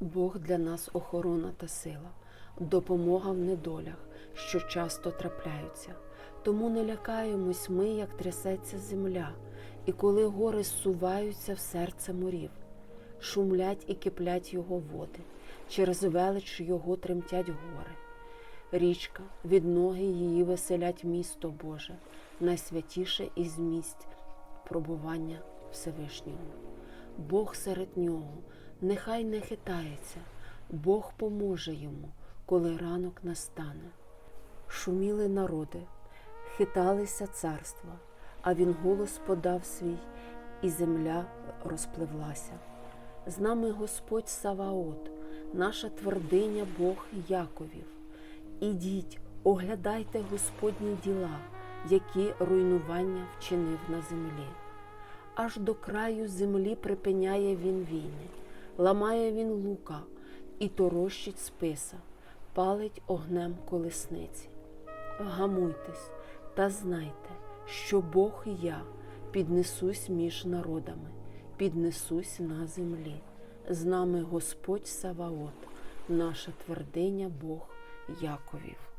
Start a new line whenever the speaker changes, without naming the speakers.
Бог для нас охорона та сила, допомога в недолях, що часто трапляються. Тому не лякаємось ми, як трясеться земля, і коли гори зсуваються в серце морів, шумлять і киплять його води, через велич його тремтять гори. Річка, від ноги її веселять місто Боже, найсвятіше із місць пробування Всевишнього. Бог серед нього, нехай не хитається, Бог поможе йому, коли ранок настане. Шуміли народи, хиталися царства, а він голос подав свій, і земля розпливлася. З нами Господь Саваот, наша твердиня Бог Яковів. Ідіть, оглядайте Господні діла, які руйнування вчинив на землі. Аж до краю землі припиняє він війни, ламає він лука і торощить списа, палить огнем колесниці. Вгамуйтесь та знайте, що Бог і я піднесусь між народами, піднесусь на землі. З нами Господь Саваот, наша твердиня Бог Яковів.